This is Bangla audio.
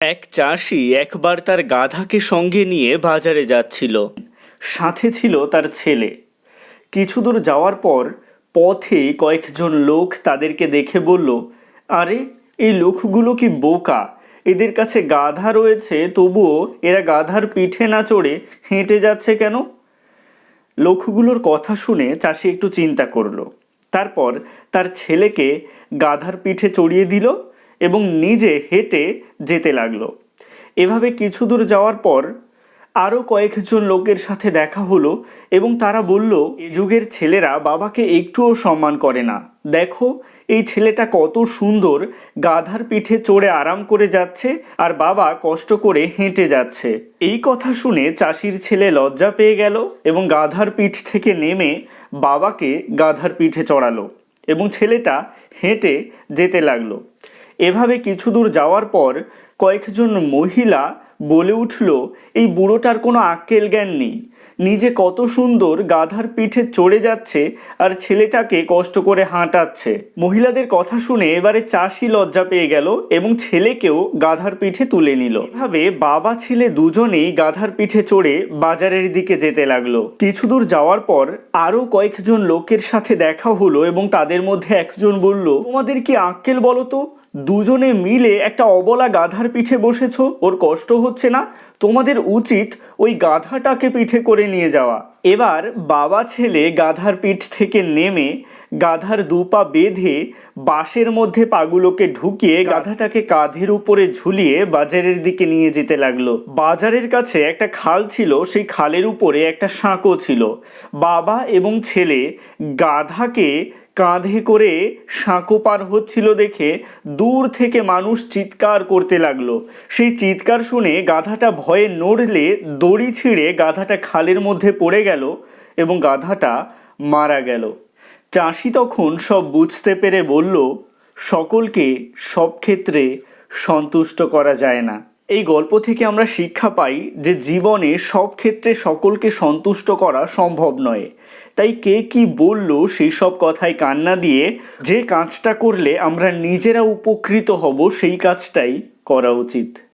এক চাষি একবার তার গাধাকে সঙ্গে নিয়ে বাজারে যাচ্ছিল। সাথে ছিল তার ছেলে। কিছু দূর যাওয়ার পর পথে কয়েকজন লোক তাদেরকে দেখে বলল, আরে, এই লোকগুলো কি বোকা? এদের কাছে গাধা রয়েছে, তবুও এরা গাধার পিঠে না চড়ে হেঁটে যাচ্ছে কেন? লোকগুলোর কথা শুনে চাষি একটু চিন্তা করল। তারপর তার ছেলেকে গাধার পিঠে চড়িয়ে দিল এবং নিজে হেঁটে যেতে লাগল। এভাবে কিছু দূর যাওয়ার পর আরও কয়েকজন লোকের সাথে দেখা হলো এবং তারা বলল, এ যুগের ছেলেরা বাবাকে একটুও সম্মান করে না। দেখো, এই ছেলেটা কত সুন্দর, গাধার পিঠে চড়ে আরাম করে যাচ্ছে আর বাবা কষ্ট করে হেঁটে যাচ্ছে এই কথা শুনে চাষির ছেলে লজ্জা পেয়ে গেল এবং গাধার পিঠ থেকে নেমে বাবাকে গাধার পিঠে চড়ালো এবং ছেলেটা হেঁটে যেতে লাগল। এভাবে কিছু দূর যাওয়ার পর কয়েকজন মহিলা বলে উঠল, এই বুড়োটার কোনো আক্কেল জ্ঞান নেই। নিজে কত সুন্দর গাধার পিঠে চড়ে যাচ্ছে আর ছেলেটাকে কষ্ট করে হাঁটাচ্ছে। মহিলাদের কথা শুনে এবারে চাষি লজ্জা পেয়ে গেল এবং ছেলেকেও গাধার পিঠে তুলে নিল। এভাবে বাবা ছেলে দুজনেই গাধার পিঠে চড়ে বাজারের দিকে যেতে লাগল। কিছু দূর যাওয়ার পর আরও কয়েকজন লোকের সাথে দেখা হলো এবং তাদের মধ্যে একজন বলল, তোমাদের কি আক্কেল বলো তো? দুজনে মিলে একটা অবলা গাধার পিঠে বসেছো? ওর কষ্ট হচ্ছে না? তোমাদের উচিত ওই গাধাটাকে পিঠে করে নিয়ে যাওয়া। এবার বাবা ছেলে গাধার পিঠ থেকে নেমে গাধার দুপা বেঁধে বাঁশের মধ্যে পাগুলোকে ঢুকিয়ে গাধাটাকে কাঁধের উপরে ঝুলিয়ে বাজারের দিকে নিয়ে যেতে লাগল। বাজারের কাছে একটা খাল ছিল, সেই খালের উপরে একটা সাঁকো ছিল। বাবা এবং ছেলে গাধাকে কাঁধে করে সাঁকো পার হচ্ছিল দেখে দূর থেকে মানুষ চিৎকার করতে লাগল। সেই চিৎকার শুনে গাধাটা ভয়ে নড়লে দড়ি ছিঁড়ে গাধাটা খালের মধ্যে পড়ে গেল এবং গাধাটা মারা গেল। চাষি তখন সব বুঝতে পেরে বলল, সকলকে সব ক্ষেত্রে সন্তুষ্ট করা যায় না। এই গল্প থেকে আমরা শিক্ষা পাই যে জীবনে সব ক্ষেত্রে সকলকে সন্তুষ্ট করা সম্ভব নয়। তাই কে কি বলল সেই সব কথায় কান্না দিয়ে যে কাজটা করলে আমরা নিজেরা উপকৃত হব সেই কাজটাই করা উচিত।